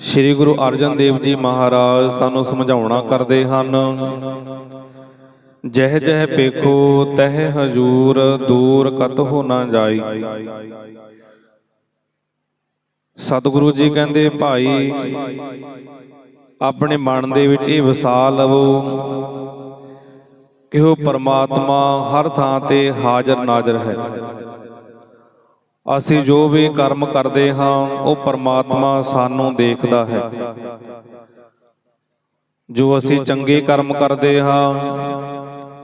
ਸ੍ਰੀ ਗੁਰੂ ਅਰਜਨ ਦੇਵ ਜੀ ਮਹਾਰਾਜ ਸਾਨੂੰ ਸਮਝਾਉਣਾ ਕਰਦੇ ਹਨ। ਜਹ ਜਹ ਪੇਖੋ ਤਹ ਹਜੂਰ, ਦੂਰ ਕਤਹੁ ਨਾ ਜਾਈ। ਸਤਿਗੁਰੂ ਜੀ ਕਹਿੰਦੇ, ਭਾਈ, ਆਪਣੇ ਮਨ ਦੇ ਵਿੱਚ ਇਹ ਵਸਾ ਲਵੋ ਕਿ ਉਹ ਪਰਮਾਤਮਾ ਹਰ ਥਾਂ ਤੇ ਹਾਜ਼ਰ ਨਾਜ਼ਰ ਹੈ। ਅਸੀਂ ਜੋ ਵੀ ਕਰਮ ਕਰਦੇ ਹਾਂ, ਉਹ ਪਰਮਾਤਮਾ ਸਾਨੂੰ ਦੇਖਦਾ ਹੈ। ਜੋ ਅਸੀਂ ਚੰਗੇ ਕਰਮ ਕਰਦੇ ਹਾਂ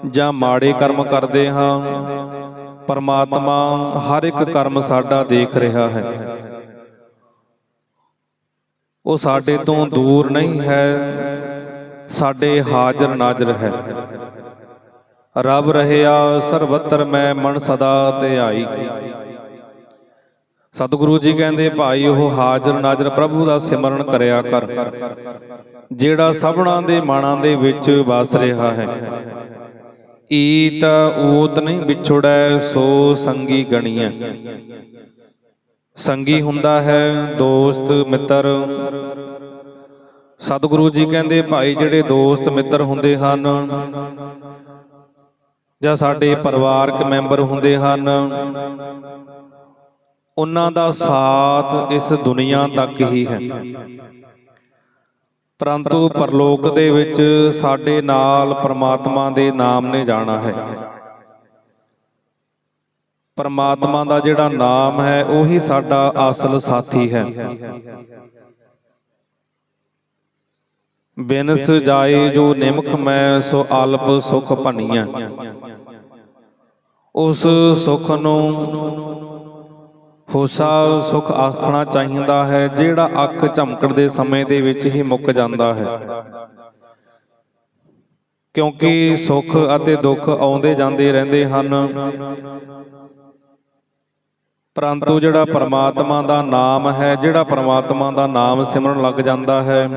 ਜਾਂ ਮਾੜੇ ਕਰਮ ਕਰਦੇ ਹਾਂ, ਪਰਮਾਤਮਾ ਹਰ ਇੱਕ ਕਰਮ ਸਾਡਾ ਦੇਖ ਰਿਹਾ ਹੈ। ਉਹ ਸਾਡੇ ਤੋਂ ਦੂਰ ਨਹੀਂ ਹੈ, ਸਾਡੇ ਹਾਜ਼ਰ ਨਾਜ਼ਰ ਹੈ। ਰਬ ਰਹਿਆ ਸਰਬੱਤਰ ਮੈਂ ਮਨ ਸਦਾ ਧਿਆਈ ਸਤਿਗੁਰੂ ਜੀ ਕਹਿੰਦੇ, ਭਾਈ, ਉਹ ਹਾਜ਼ਰ ਨਾਜ਼ਰ ਪ੍ਰਭੂ ਦਾ ਸਿਮਰਨ ਕਰਿਆ ਕਰ, ਜਿਹੜਾ ਸਭਨਾਂ ਦੇ ਮਾਣਾਂ ਦੇ ਵਿੱਚ ਵਸ ਰਿਹਾ ਹੈ। ਈਤ ਊਤ ਨਹੀਂ ਵਿਛੜੈ, ਸੋ ਸੰਗੀ ਗਣੀਐ। ਸੰਗੀ ਹੁੰਦਾ ਹੈ ਦੋਸਤ, ਮਿੱਤਰ। ਸਤਿਗੁਰੂ ਜੀ ਕਹਿੰਦੇ, ਭਾਈ, ਜਿਹੜੇ ਦੋਸਤ, ਮਿੱਤਰ ਹੁੰਦੇ ਹਨ ਜਾਂ ਸਾਡੇ ਪਰਿਵਾਰਕ ਮੈਂਬਰ ਹੁੰਦੇ ਹਨ ਉਹਨਾਂ ਦਾ ਸਾਥ ਇਸ ਦੁਨੀਆ ਤੱਕ ਹੀ ਹੈ। ਪਰੰਤੂ ਪਰਲੋਕ ਦੇ ਵਿੱਚ ਸਾਡੇ ਨਾਲ ਪ੍ਰਮਾਤਮਾ ਦੇ ਨਾਮ ਨੇ ਜਾਣਾ ਹੈ। ਪਰਮਾਤਮਾ ਦਾ ਜਿਹੜਾ ਨਾਮ ਹੈ, ਉਹੀ ਸਾਡਾ ਅਸਲ ਸਾਥੀ ਹੈ। ਬਿਨਸ ਜਾਏ ਜੋ ਨਿਮਖ ਮੈਂ, ਸੋ ਅਲਪ ਸੁਖ ਭਣੀਆਂ ਉਸ ਸੁਖ ਨੂੰ ਹੋਸਾ ਸੁਖ ਆਖਣਾ ਚਾਹੀਦਾ ਹੈ, ਜਿਹੜਾ ਅੱਖ ਝਮਕਣ ਦੇ ਸਮੇਂ ਦੇ ਵਿੱਚ ਹੀ ਮੁੱਕ ਜਾਂਦਾ ਹੈ। ਕਿਉਂਕਿ ਸੁੱਖ ਅਤੇ ਦੁੱਖ ਆਉਂਦੇ ਜਾਂਦੇ ਰਹਿੰਦੇ ਹਨ। ਪਰੰਤੂ ਜਿਹੜਾ ਪਰਮਾਤਮਾ ਦਾ ਨਾਮ ਹੈ, ਜਿਹੜਾ ਪਰਮਾਤਮਾ ਦਾ ਨਾਮ ਸਿਮਰਨ ਲੱਗ ਜਾਂਦਾ ਹੈ,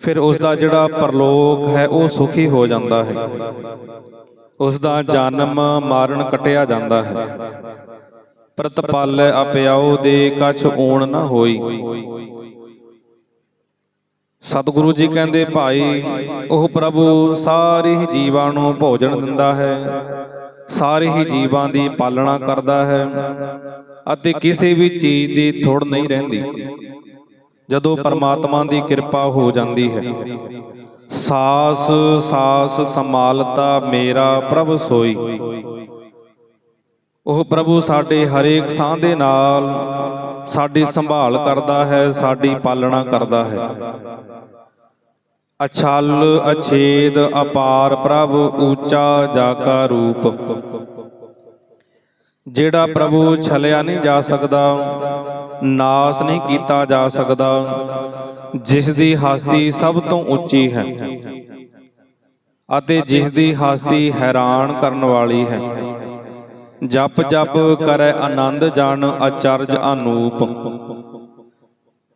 ਫਿਰ ਉਸ ਦਾ ਜਿਹੜਾ ਪਰਲੋਕ ਹੈ, ਉਹ ਸੁਖੀ ਹੋ ਜਾਂਦਾ ਹੈ। ਉਸ ਦਾ ਜਨਮ ਮਾਰਨ ਕਟਿਆ ਜਾਂਦਾ ਹੈ। ਪ੍ਰਤਪਾਲੈ ਅਪਿਆਉ ਦੇ ਕਛ ਓਣ ਨਾ ਹੋਈ। ਸਤਿਗੁਰੂ ਜੀ ਕਹਿੰਦੇ, ਭਾਈ, ਉਹ ਪ੍ਰਭੂ ਸਾਰੇ ਹੀ ਜੀਵਾਂ ਨੂੰ ਭੋਜਨ ਦਿੰਦਾ ਹੈ, ਸਾਰੇ ਹੀ ਜੀਵਾਂ ਦੀ ਪਾਲਣਾ ਕਰਦਾ ਹੈ ਅਤੇ ਕਿਸੇ ਵੀ ਚੀਜ਼ ਦੀ ਥੁੜ ਨਹੀਂ ਰਹਿੰਦੀ। ਜਦੋਂ ਪਰਮਾਤਮਾ ਦੀ ਕਿਰਪਾ ਹੋ ਜਾਂਦੀ ਹੈ, ਸਾਸ ਸਾਸ ਸੰਭਾਲਤਾ ਮੇਰਾ ਪ੍ਰਭ ਸੋਈ। ਉਹ ਪ੍ਰਭੂ ਸਾਡੇ ਹਰੇਕ ਸਾਹ ਦੇ ਨਾਲ ਸਾਡੀ ਸੰਭਾਲ ਕਰਦਾ ਹੈ, ਸਾਡੀ ਪਾਲਣਾ ਕਰਦਾ ਹੈ। ਅਛਲ ਅਛੇਦ ਅਪਾਰ ਪ੍ਰਭ ਉੱਚਾ ਜਾ ਰੂਪ। ਜਿਹੜਾ ਪ੍ਰਭੂ ਛਲਿਆ ਨਹੀਂ ਜਾ ਸਕਦਾ, ਨਾਸ ਨਹੀਂ ਕੀਤਾ ਜਾ ਸਕਦਾ, ਜਿਸ ਦੀ ਹਸਤੀ ਸਭ ਤੋਂ ਉੱਚੀ ਹੈ ਅਤੇ ਜਿਸ ਦੀ ਹਸਤੀ ਹੈਰਾਨ ਕਰਨ ਵਾਲੀ ਹੈ। ਜਪ ਜਪ ਕਰੈ ਆਨੰਦ ਜਨ ਅਚਰਜ ਅਨੂਪ।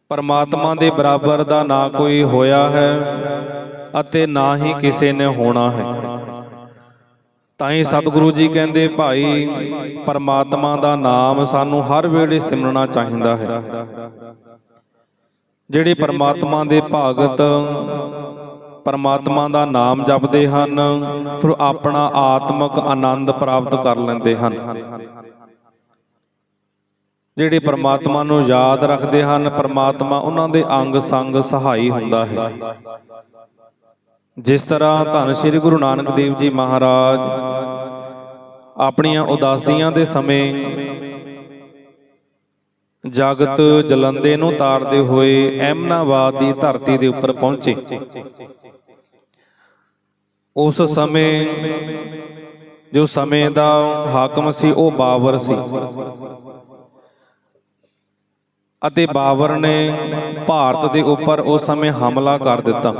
ਪਰਮਾਤਮਾ ਦੇ ਬਰਾਬਰ ਦਾ ਨਾ ਕੋਈ ਹੋਇਆ ਹੈ ਅਤੇ ਨਾ ਹੀ ਕਿਸੇ ਨੇ ਹੋਣਾ ਹੈ। ਤਾਂ ਹੀ ਸਤਿਗੁਰੂ ਜੀ ਕਹਿੰਦੇ, ਭਾਈ, ਪਰਮਾਤਮਾ ਦਾ ਨਾਮ ਸਾਨੂੰ ਹਰ ਵੇਲੇ ਸਿਮਰਨਾ ਚਾਹੀਦਾ ਹੈ। ਜਿਹੜੇ ਪਰਮਾਤਮਾ ਦੇ ਭਾਗਤ ਪਰਮਾਤਮਾ ਦਾ ਨਾਮ ਜਪਦੇ ਹਨ, ਫਿਰ ਆਪਣਾ ਆਤਮਿਕ ਆਨੰਦ ਪ੍ਰਾਪਤ ਕਰ ਲੈਂਦੇ ਹਨ। ਜਿਹੜੇ ਪਰਮਾਤਮਾ ਨੂੰ ਯਾਦ ਰੱਖਦੇ ਹਨ, ਪਰਮਾਤਮਾ ਉਹਨਾਂ ਦੇ ਅੰਗ ਸੰਗ ਸਹਾਈ ਹੁੰਦਾ ਹੈ। ਜਿਸ ਤਰ੍ਹਾਂ ਧੰਨ ਸ਼੍ਰੀ ਗੁਰੂ ਨਾਨਕ ਦੇਵ ਜੀ ਮਹਾਰਾਜ ਆਪਣੀਆਂ ਉਦਾਸੀਆਂ ਦੇ ਸਮੇਂ ਜਗਤ ਜਲੰਦੇ ਨੂੰ ਤਾਰਦੇ ਹੋਏ ਐਮਨਾਬਾਦ ਦੀ ਧਰਤੀ ਦੇ ਉੱਪਰ ਪਹੁੰਚੇ। ਉਸ ਸਮੇਂ ਜੋ ਸਮੇਂ ਦਾ ਹਾਕਮ ਸੀ, ਉਹ ਬਾਬਰ ਸੀ। ਅਤੇ ਬਾਬਰ ਨੇ ਭਾਰਤ ਦੇ ਉੱਪਰ ਉਸ ਸਮੇਂ ਹਮਲਾ ਕਰ ਦਿੱਤਾ।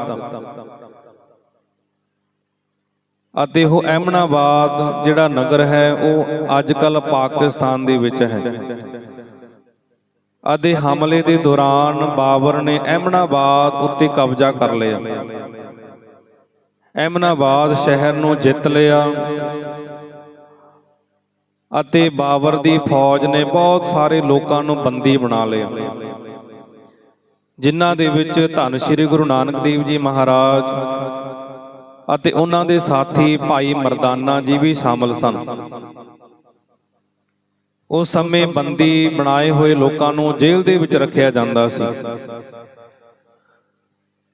ਅਤੇ ਉਹ ਐਮਨਾਬਾਦ ਜਿਹੜਾ ਨਗਰ ਹੈ, ਉਹ ਅੱਜ ਕੱਲ ਪਾਕਿਸਤਾਨ ਦੇ ਵਿੱਚ ਹੈ। ਅਤੇ ਹਮਲੇ ਦੇ ਦੌਰਾਨ ਬਾਬਰ ਨੇ ਐਮਨਾਬਾਦ ਉੱਤੇ ਕਬਜ਼ਾ ਕਰ ਲਿਆ। ਐਮਨਾਬਾਦ ਸ਼ਹਿਰ ਨੂੰ ਜਿੱਤ ਲਿਆ ਅਤੇ ਬਾਬਰ ਦੀ ਫੌਜ ਨੇ ਬਹੁਤ ਸਾਰੇ ਲੋਕਾਂ ਨੂੰ ਬੰਦੀ ਬਣਾ ਲਿਆ। ਜਿਨ੍ਹਾਂ ਦੇ ਵਿੱਚ ਧੰਨ ਸ਼੍ਰੀ ਗੁਰੂ ਨਾਨਕ ਦੇਵ ਜੀ ਮਹਾਰਾਜ ਅਤੇ ਉਹਨਾਂ ਦੇ ਸਾਥੀ ਭਾਈ ਮਰਦਾਨਾ ਜੀ ਵੀ ਸ਼ਾਮਲ ਸਨ। ਉਸ ਸਮੇਂ ਬੰਦੀ ਬਣਾਏ ਹੋਏ ਲੋਕਾਂ ਨੂੰ ਜੇਲ੍ਹ ਦੇ ਵਿੱਚ ਰੱਖਿਆ ਜਾਂਦਾ ਸੀ।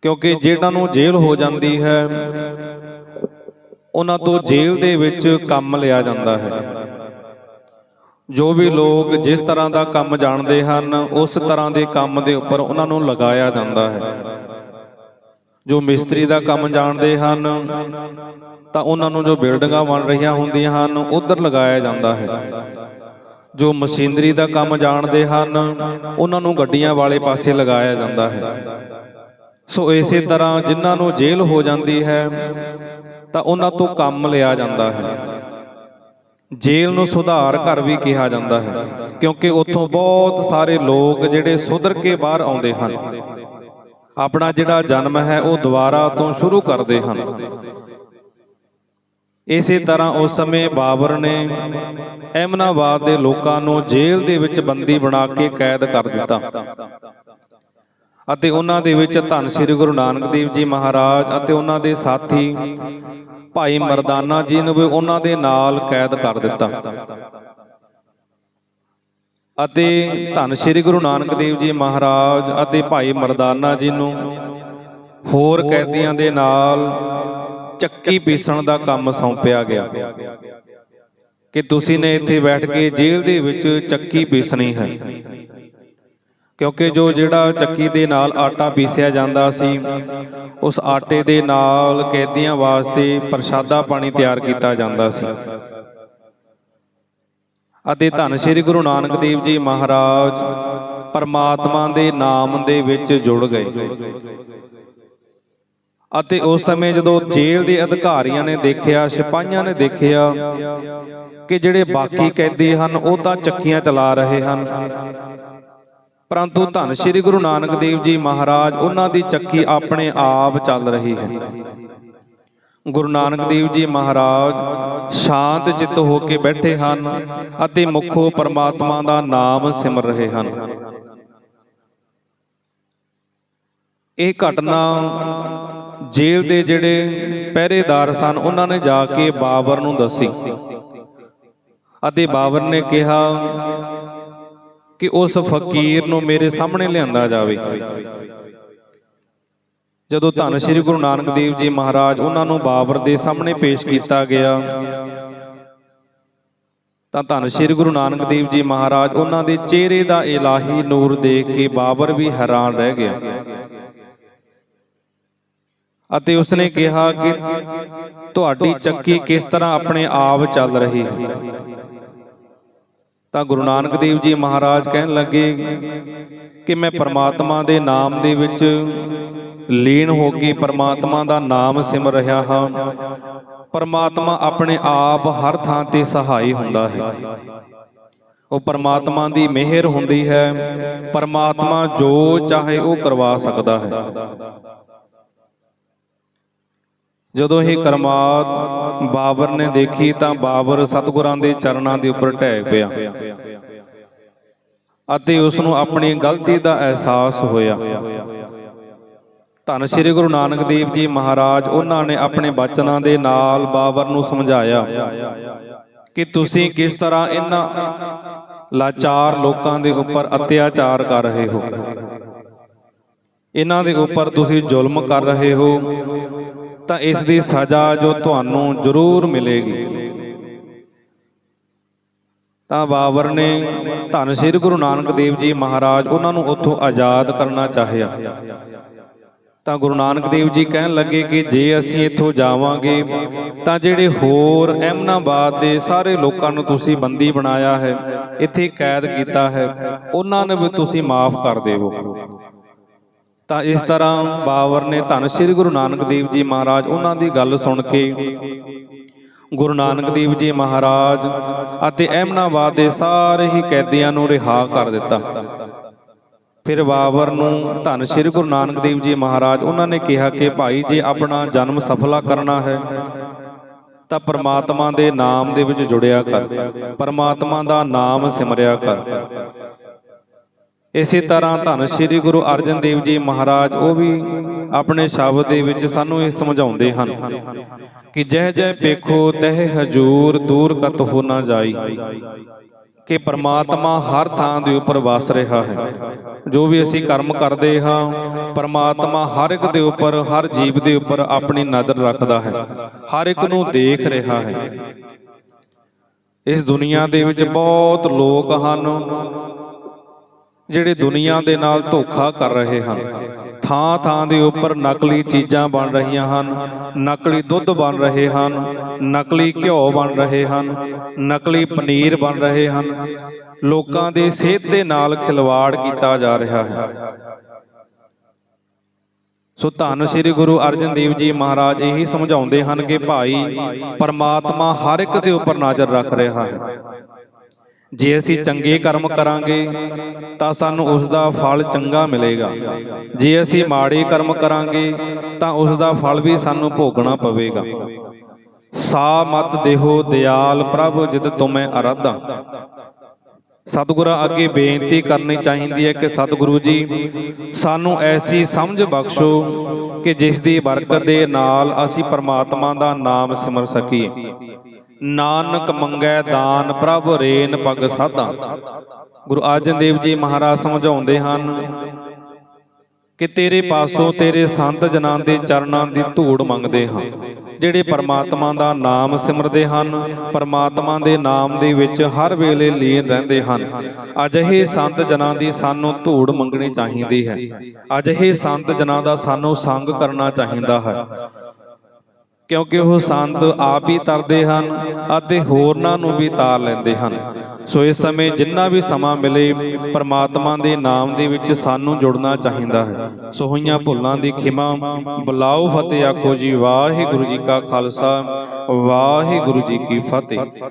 ਕਿਉਂਕਿ ਜਿਹਨਾਂ ਨੂੰ ਜੇਲ੍ਹ ਹੋ ਜਾਂਦੀ ਹੈ, ਉਹਨਾਂ ਤੋਂ ਜੇਲ੍ਹ ਦੇ ਵਿੱਚ ਕੰਮ ਲਿਆ ਜਾਂਦਾ ਹੈ। ਜੋ ਵੀ ਲੋਕ ਜਿਸ ਤਰ੍ਹਾਂ ਦਾ ਕੰਮ ਜਾਣਦੇ ਹਨ, ਉਸ ਤਰ੍ਹਾਂ ਦੇ ਕੰਮ ਦੇ ਉੱਪਰ ਉਹਨਾਂ ਨੂੰ ਲਗਾਇਆ ਜਾਂਦਾ ਹੈ। ਜੋ ਮਿਸਤਰੀ ਦਾ ਕੰਮ ਜਾਣਦੇ ਹਨ, ਤਾਂ ਉਹਨਾਂ ਨੂੰ ਜੋ ਬਿਲਡਿੰਗਾਂ ਬਣ ਰਹੀਆਂ ਹੁੰਦੀਆਂ ਹਨ, ਉਧਰ ਲਗਾਇਆ ਜਾਂਦਾ ਹੈ। ਜੋ ਮਸ਼ੀਨਰੀ ਦਾ ਕੰਮ ਜਾਣਦੇ ਹਨ, ਉਹਨਾਂ ਨੂੰ ਗੱਡੀਆਂ ਵਾਲੇ ਪਾਸੇ ਲਗਾਇਆ ਜਾਂਦਾ ਹੈ। ਸੋ ਇਸੇ ਤਰ੍ਹਾਂ ਜਿਨ੍ਹਾਂ ਨੂੰ ਜੇਲ੍ਹ ਹੋ ਜਾਂਦੀ ਹੈ, ਤਾਂ ਉਹਨਾਂ ਤੋਂ ਕੰਮ ਲਿਆ ਜਾਂਦਾ ਹੈ। ਜੇਲ੍ਹ ਨੂੰ ਸੁਧਾਰ ਘਰ ਵੀ ਕਿਹਾ ਜਾਂਦਾ ਹੈ, ਕਿਉਂਕਿ ਉੱਥੋਂ ਬਹੁਤ ਸਾਰੇ ਲੋਕ ਜਿਹੜੇ ਸੁਧਰ ਕੇ ਬਾਹਰ ਆਉਂਦੇ ਹਨ। ਆਪਣਾ ਜਿਹੜਾ ਜਨਮ ਹੈ, ਉਹ ਦੁਬਾਰਾ ਤੋਂ ਸ਼ੁਰੂ ਕਰਦੇ ਹਨ। ਇਸੇ ਤਰ੍ਹਾਂ ਉਸ ਸਮੇਂ ਬਾਬਰ ਨੇ ਐਮਨਾਬਾਦ ਦੇ ਲੋਕਾਂ ਨੂੰ ਜੇਲ੍ਹ ਦੇ ਵਿੱਚ ਬੰਦੀ ਬਣਾ ਕੇ ਕੈਦ ਕਰ ਦਿੱਤਾ। ਅਤੇ ਉਹਨਾਂ ਦੇ ਵਿੱਚ ਧੰਨ ਸ੍ਰੀ ਗੁਰੂ ਨਾਨਕ ਦੇਵ ਜੀ ਮਹਾਰਾਜ ਅਤੇ ਉਹਨਾਂ ਦੇ ਸਾਥੀ ਭਾਈ ਮਰਦਾਨਾ ਜੀ ਨੂੰ ਵੀ ਉਹਨਾਂ ਦੇ ਨਾਲ ਕੈਦ ਕਰ ਦਿੱਤਾ। ਅਤੇ ਧੰਨ ਸ੍ਰੀ ਗੁਰੂ ਨਾਨਕ ਦੇਵ ਜੀ ਮਹਾਰਾਜ ਅਤੇ ਭਾਈ ਮਰਦਾਨਾ ਜੀ ਨੂੰ ਹੋਰ ਕੈਦੀਆਂ ਦੇ ਨਾਲ ਚੱਕੀ ਪੀਸਣ ਦਾ ਕੰਮ ਸੌਂਪਿਆ ਗਿਆ। ਕਿ ਤੁਸੀਂ ਨੇ ਇੱਥੇ ਬੈਠ ਕੇ ਜੇਲ੍ਹ ਦੇ ਵਿੱਚ ਚੱਕੀ ਪੀਸਣੀ ਹੈ। ਕਿਉਂਕਿ ਜੋ ਜਿਹੜਾ ਚੱਕੀ ਦੇ ਨਾਲ ਆਟਾ ਪੀਸਿਆ ਜਾਂਦਾ ਸੀ, ਉਸ ਆਟੇ ਦੇ ਨਾਲ ਕੈਦੀਆਂ ਵਾਸਤੇ ਪ੍ਰਸ਼ਾਦਾ ਪਾਣੀ ਤਿਆਰ ਕੀਤਾ ਜਾਂਦਾ ਸੀ। ਅਤੇ ਧੰਨ ਸ੍ਰੀ ਗੁਰੂ ਨਾਨਕ ਦੇਵ ਜੀ ਮਹਾਰਾਜ ਪਰਮਾਤਮਾ ਦੇ ਨਾਮ ਦੇ ਵਿੱਚ ਜੁੜ ਗਏ। ਅਤੇ ਉਸ ਸਮੇਂ ਜਦੋਂ ਜੇਲ੍ਹ ਦੇ ਅਧਿਕਾਰੀਆਂ ਨੇ ਦੇਖਿਆ, ਸਿਪਾਹੀਆਂ ਨੇ ਦੇਖਿਆ ਕਿ ਜਿਹੜੇ ਬਾਕੀ ਕੈਦੀ ਹਨ, ਉਹ ਤਾਂ ਚੱਕੀਆਂ ਚਲਾ ਰਹੇ ਹਨ। ਪਰੰਤੂ ਧੰਨ ਸ੍ਰੀ ਗੁਰੂ ਨਾਨਕ ਦੇਵ ਜੀ ਮਹਾਰਾਜ, ਉਹਨਾਂ ਦੀ ਚੱਕੀ ਆਪਣੇ ਆਪ ਚੱਲ ਰਹੀ ਹੈ। ਗੁਰੂ ਨਾਨਕ ਦੇਵ ਜੀ ਮਹਾਰਾਜ ਸ਼ਾਂਤ ਚਿੱਤ ਹੋ ਕੇ ਬੈਠੇ ਹਨ ਅਤੇ ਮੁਖੋਂ ਪਰਮਾਤਮਾ ਦਾ ਨਾਮ ਸਿਮਰ ਰਹੇ ਹਨ। ਇਹ ਘਟਨਾ ਜੇਲ੍ਹ ਦੇ ਜਿਹੜੇ ਪਹਿਰੇਦਾਰ ਸਨ, ਉਹਨਾਂ ਨੇ ਜਾ ਕੇ ਬਾਬਰ ਨੂੰ ਦੱਸੀ। ਅਤੇ ਬਾਬਰ ਨੇ ਕਿਹਾ ਕਿ ਉਸ ਫਕੀਰ ਨੂੰ ਮੇਰੇ ਸਾਹਮਣੇ ਲਿਆਂਦਾ ਜਾਵੇ। ਜਦੋਂ ਧੰਨ ਸ੍ਰੀ ਗੁਰੂ ਨਾਨਕ ਦੇਵ ਜੀ ਮਹਾਰਾਜ ਉਹਨਾਂ ਨੂੰ ਬਾਬਰ ਦੇ ਸਾਹਮਣੇ ਪੇਸ਼ ਕੀਤਾ ਗਿਆ, ਤਾਂ ਧੰਨ ਸ੍ਰੀ ਗੁਰੂ ਨਾਨਕ ਦੇਵ ਜੀ ਮਹਾਰਾਜ ਉਹਨਾਂ ਦੇ ਚਿਹਰੇ ਦਾ ਇਲਾਹੀ ਨੂਰ ਦੇਖ ਕੇ ਬਾਬਰ ਵੀ ਹੈਰਾਨ ਰਹਿ ਗਿਆ। ਅਤੇ ਉਸਨੇ ਕਿਹਾ ਕਿ ਤੁਹਾਡੀ ਚੱਕੀ ਕਿਸ ਤਰ੍ਹਾਂ ਆਪਣੇ ਆਪ ਚੱਲ ਰਹੀ ਹੈ? ਤਾਂ ਗੁਰੂ ਨਾਨਕ ਦੇਵ ਜੀ ਮਹਾਰਾਜ ਕਹਿਣ ਲੱਗੇ ਕਿ ਮੈਂ ਪਰਮਾਤਮਾ ਦੇ ਨਾਮ ਦੇ ਵਿੱਚ ਲੀਨ ਹੋ ਕੇ ਪਰਮਾਤਮਾ ਦਾ ਨਾਮ ਸਿਮਰ ਰਿਹਾ ਹਾਂ। ਪਰਮਾਤਮਾ ਆਪਣੇ ਆਪ ਹਰ ਥਾਂ ਤੇ ਸਹਾਈ ਹੁੰਦਾ ਹੈ। ਉਹ ਪਰਮਾਤਮਾ ਦੀ ਮਿਹਰ ਹੁੰਦੀ ਹੈ। ਪਰਮਾਤਮਾ ਜੋ ਚਾਹੇ ਉਹ ਕਰਵਾ ਸਕਦਾ ਹੈ। ਜਦੋਂ ਇਹ ਕਰਮਾਤ ਬਾਬਰ ਨੇ ਦੇਖੀ ਤਾਂ ਬਾਬਰ ਸਤਿਗੁਰਾਂ ਦੇ ਚਰਨਾਂ ਦੇ ਉੱਪਰ ਢਹਿ ਪਿਆ। ਅਤੇ ਉਸ ਨੂੰ ਆਪਣੀ ਗਲਤੀ ਦਾ ਅਹਿਸਾਸ ਹੋਇਆ। ਧੰਨ ਸ੍ਰੀ ਗੁਰੂ ਨਾਨਕ ਦੇਵ ਜੀ ਮਹਾਰਾਜ ਉਹਨਾਂ ਨੇ ਆਪਣੇ ਬਚਨਾਂ ਦੇ ਨਾਲ ਬਾਬਰ ਨੂੰ ਸਮਝਾਇਆ ਕਿ ਤੁਸੀਂ ਕਿਸ ਤਰ੍ਹਾਂ ਇਹਨਾਂ ਲਾਚਾਰ ਲੋਕਾਂ ਦੇ ਉੱਪਰ ਅਤਿਆਚਾਰ ਕਰ ਰਹੇ ਹੋ। ਇਹਨਾਂ ਦੇ ਉੱਪਰ ਤੁਸੀਂ ਜ਼ੁਲਮ ਕਰ ਰਹੇ ਹੋ। ਤਾਂ ਇਸ ਦੀ ਸਜ਼ਾ ਜੋ ਤੁਹਾਨੂੰ ਜ਼ਰੂਰ ਮਿਲੇਗੀ। ਤਾਂ ਬਾਬਰ ਨੇ ਧੰਨ ਸ੍ਰੀ ਗੁਰੂ ਨਾਨਕ ਦੇਵ ਜੀ ਮਹਾਰਾਜ ਉਹਨਾਂ ਨੂੰ ਉੱਥੋਂ ਆਜ਼ਾਦ ਕਰਨਾ ਚਾਹਿਆ। ਤਾਂ ਗੁਰੂ ਨਾਨਕ ਦੇਵ ਜੀ ਕਹਿਣ ਲੱਗੇ ਕਿ ਜੇ ਅਸੀਂ ਇੱਥੋਂ ਜਾਵਾਂਗੇ, ਤਾਂ ਜਿਹੜੇ ਹੋਰ ਐਮਨਾਬਾਦ ਦੇ ਸਾਰੇ ਲੋਕਾਂ ਨੂੰ ਤੁਸੀਂ ਬੰਦੀ ਬਣਾਇਆ ਹੈ, ਇੱਥੇ ਕੈਦ ਕੀਤਾ ਹੈ, ਉਹਨਾਂ ਨੂੰ ਵੀ ਤੁਸੀਂ ਮਾਫ ਕਰ ਦੇਵੋ। ਤਾਂ ਇਸ ਤਰ੍ਹਾਂ ਬਾਬਰ ਨੇ ਧੰਨ ਸ੍ਰੀ ਗੁਰੂ ਨਾਨਕ ਦੇਵ ਜੀ ਮਹਾਰਾਜ ਉਹਨਾਂ ਦੀ ਗੱਲ ਸੁਣ ਕੇ ਗੁਰੂ ਨਾਨਕ ਦੇਵ ਜੀ ਮਹਾਰਾਜ ਅਤੇ ਅਹਿਮਨਾਬਾਦ ਦੇ ਸਾਰੇ ਹੀ ਕੈਦੀਆਂ ਨੂੰ ਰਿਹਾ ਕਰ ਦਿੱਤਾ। ਫਿਰ ਬਾਬਰ ਨੂੰ ਧੰਨ ਸ੍ਰੀ ਗੁਰੂ ਨਾਨਕ ਦੇਵ ਜੀ ਮਹਾਰਾਜ ਉਹਨਾਂ ਨੇ ਕਿਹਾ ਕਿ ਭਾਈ ਜੇ ਆਪਣਾ ਜਨਮ ਸਫਲਾ ਕਰਨਾ ਹੈ, ਤਾਂ ਪਰਮਾਤਮਾ ਦੇ ਨਾਮ ਦੇ ਵਿੱਚ ਜੁੜਿਆ ਕਰ, ਪਰਮਾਤਮਾ ਦਾ ਨਾਮ ਸਿਮਰਿਆ ਕਰ। ਇਸੇ ਤਰ੍ਹਾਂ ਧੰਨ ਸ੍ਰੀ ਗੁਰੂ ਅਰਜਨ ਦੇਵ ਜੀ ਮਹਾਰਾਜ ਉਹ ਵੀ ਆਪਣੇ ਸ਼ਬਦ ਦੇ ਵਿੱਚ ਸਾਨੂੰ ਇਹ ਸਮਝਾਉਂਦੇ ਹਨ ਕਿ ਜਹ ਜਹ ਪੇਖੋ ਤਹ ਹਜੂਰ ਦੂਰ ਕਤ ਹੋ ਨਾ ਜਾਈ। ਕਿ ਪਰਮਾਤਮਾ ਹਰ ਥਾਂ ਦੇ ਉੱਪਰ ਵਸ ਰਿਹਾ ਹੈ। ਜੋ ਵੀ ਅਸੀਂ ਕਰਮ ਕਰਦੇ ਹਾਂ ਪਰਮਾਤਮਾ ਹਰ ਇੱਕ ਦੇ ਉੱਪਰ ਹਰ ਜੀਵ ਦੇ ਉੱਪਰ ਆਪਣੀ ਨਜ਼ਰ ਰੱਖਦਾ ਹੈ। ਹਰ ਇੱਕ ਨੂੰ ਦੇਖ ਰਿਹਾ ਹੈ। ਇਸ ਦੁਨੀਆ ਦੇ ਵਿੱਚ ਬਹੁਤ ਲੋਕ ਹਨ। ਜਿਹੜੇ ਦੁਨੀਆ ਦੇ ਨਾਲ ਧੋਖਾ ਕਰ ਰਹੇ ਹਨ। ਥਾਂ ਥਾਂ ਦੇ ਉੱਪਰ ਨਕਲੀ ਚੀਜ਼ਾਂ ਬਣ ਰਹੀਆਂ ਹਨ। ਨਕਲੀ ਦੁੱਧ ਬਣ ਰਹੇ ਹਨ। ਨਕਲੀ ਘਿਓ ਬਣ ਰਹੇ ਹਨ। ਨਕਲੀ ਪਨੀਰ ਬਣ ਰਹੇ ਹਨ। ਲੋਕਾਂ ਦੇ ਸਿਹਤ ਦੇ ਨਾਲ ਖਿਲਵਾੜ ਕੀਤਾ ਜਾ ਰਿਹਾ ਹੈ। ਸੋ ਧੰਨ ਸ੍ਰੀ ਗੁਰੂ ਅਰਜਨ ਦੇਵ ਜੀ ਮਹਾਰਾਜ ਇਹੀ ਸਮਝਾਉਂਦੇ ਹਨ ਕਿ ਭਾਈ ਪਰਮਾਤਮਾ ਹਰ ਇੱਕ ਦੇ ਉੱਪਰ ਨਜ਼ਰ ਰੱਖ ਰਿਹਾ ਹੈ। ਜੇ ਅਸੀਂ ਚੰਗੇ ਕਰਮ ਕਰਾਂਗੇ, ਤਾਂ ਸਾਨੂੰ ਉਸ ਦਾ ਫਲ ਚੰਗਾ ਮਿਲੇਗਾ। ਜੇ ਅਸੀਂ ਮਾੜੇ ਕਰਮ ਕਰਾਂਗੇ, ਤਾਂ ਉਸ ਦਾ ਫਲ ਵੀ ਸਾਨੂੰ ਭੋਗਣਾ ਪਵੇਗਾ। ਸਾ ਮਤ ਦੇਹੋ ਦਿਆਲ, ਪ੍ਰਭ ਜਿਤ ਤੁਮੈ ਅਰਾਧਾ। ਸਤਿਗੁਰਾਂ, ਅੱਗੇ ਬੇਨਤੀ ਕਰਨੀ ਚਾਹੀਦੀ ਹੈ ਕਿ ਸਤਿਗੁਰੂ ਜੀ, ਸਾਨੂੰ ਐਸੀ ਸਮਝ ਬਖਸ਼ੋ ਕਿ ਜਿਸ ਦੀ ਬਰਕਤ ਦੇ ਨਾਲ ਅਸੀਂ ਪਰਮਾਤਮਾ ਦਾ ਨਾਮ ਸਿਮਰ ਸਕੀਏ। ਨਾਨਕ ਮੰਗੈ ਦਾਨ, ਪ੍ਰਭ ਰੇਨ ਪਗ ਸਾਧਾ। ਗੁਰੂ ਅਰਜਨ ਦੇਵ ਜੀ ਮਹਾਰਾਜ ਸਮਝਾਉਂਦੇ ਹਨ ਕਿ ਤੇਰੇ ਪਾਸੋਂ ਤੇਰੇ ਸੰਤ ਜਨਾਂ ਦੇ ਚਰਨਾਂ ਦੀ ਧੂੜ ਮੰਗਦੇ ਹਾਂ, ਜਿਹੜੇ ਪਰਮਾਤਮਾ ਦਾ ਨਾਮ ਸਿਮਰਦੇ ਹਨ, ਪਰਮਾਤਮਾ ਦੇ ਨਾਮ ਦੇ ਵਿੱਚ ਹਰ ਵੇਲੇ ਲੀਨ ਰਹਿੰਦੇ ਹਨ। ਅਜਿਹੇ ਸੰਤ ਜਨਾਂ ਦੀ ਸਾਨੂੰ ਧੂੜ ਮੰਗਣੀ ਚਾਹੀਦੀ ਹੈ। ਅਜਿਹੇ ਸੰਤ ਜਨਾਂ ਦਾ ਸਾਨੂੰ ਸੰਗ ਕਰਨਾ ਚਾਹੀਦਾ ਹੈ। ਕਿਉਂਕਿ ਉਹ ਸੰਤ ਆਪ ਹੀ ਤਰਦੇ ਹਨ ਅਤੇ ਹੋਰਨਾਂ ਨੂੰ ਵੀ ਤਾਰ ਲੈਂਦੇ ਹਨ। ਸੋ ਇਸ ਸਮੇਂ ਜਿੰਨਾ ਵੀ ਸਮਾਂ ਮਿਲੇ, ਪਰਮਾਤਮਾ ਦੇ ਨਾਮ ਦੇ ਵਿੱਚ ਸਾਨੂੰ ਜੁੜਨਾ ਚਾਹੀਦਾ ਹੈ। ਸੋ ਹੋਈਆਂ ਭੁੱਲਾਂ ਦੀ ਖਿਮਾ, ਬੁਲਾਓ ਫਤਿਹ ਆਖੋ ਜੀ। ਵਾਹਿਗੁਰੂ ਜੀ ਕਾ ਖਾਲਸਾ, ਵਾਹਿਗੁਰੂ ਜੀ ਕੀ ਫਤਿਹ।